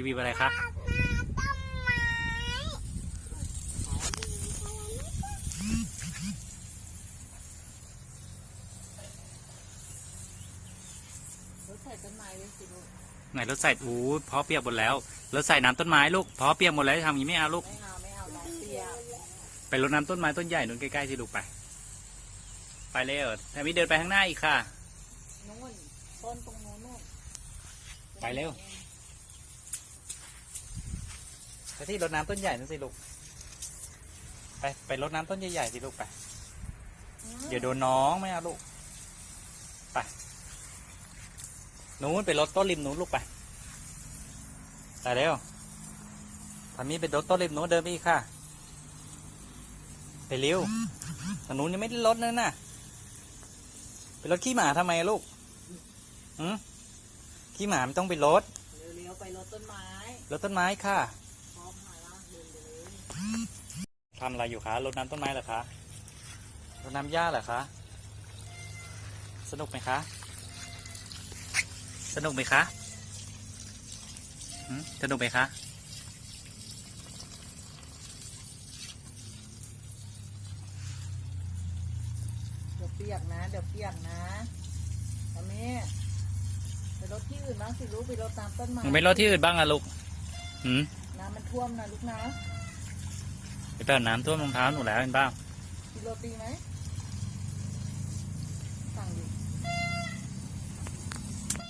รีวิวอะไรคะรถใส่ต้นไม้ไว้สิลูกไหนรถใส่อู้พอเปียกหมดแล้วรถใส่น้ำต้นไม้ลูกพอเปียกหมดแล้วทำอย่างนี้ไม่เอาลูกไม่เอาไม่เอาน้องเปียกไปรดน้ำต้นไม้ต้นใหญ่นู่นใกล้ๆสิลูกไป ไปเลยเออแทมิเดินไปข้างหน้าอีกค่ะนู่นต้นตรงนู้นนู่นไปเร็ว ไปที่รดน้ำต้นใหญ่นั่นสิลูก ไปไปรดน้ำต้นใหญ่ๆสิลูกไป เดี๋ยวโดนน้องไม่เอาลูก ไป นู้นไปรถต้นริมนู้นลูกไป ไปเร็วทามีไปรถต้นริมนู้นเดินไปอีกค่ะ ไปเร็วทางนู้นยังไม่ได้รถนั่นน่ะไปรถขี้หมาทำไมอะลูกอืมขี้หมามันต้องไปรถเร็วๆไปรถต้นไม้รถต้นไม้ค่ะ ทำอะไรอยู่คะรดน้ำต้นไม้เหรอคะรดน้ำหญ้าเหรอคะ สนุกไหมคะ สนุกไหมคะหืมสนุกไหมคะ เดี๋ยวเปียกนะ เดี๋ยวเปียกนะทำนี้ไปรถที่อื่นบ้างสิลูกไปรถตามต้นไม้หนูไม่รดที่อื่นบ้างอะลูก หืม น้ำมันท่วมนะลูกนะ ไปเปิดน้ำท่วมรองเท้าหนูแล้วเห็นเปล่ากินโรตีไหม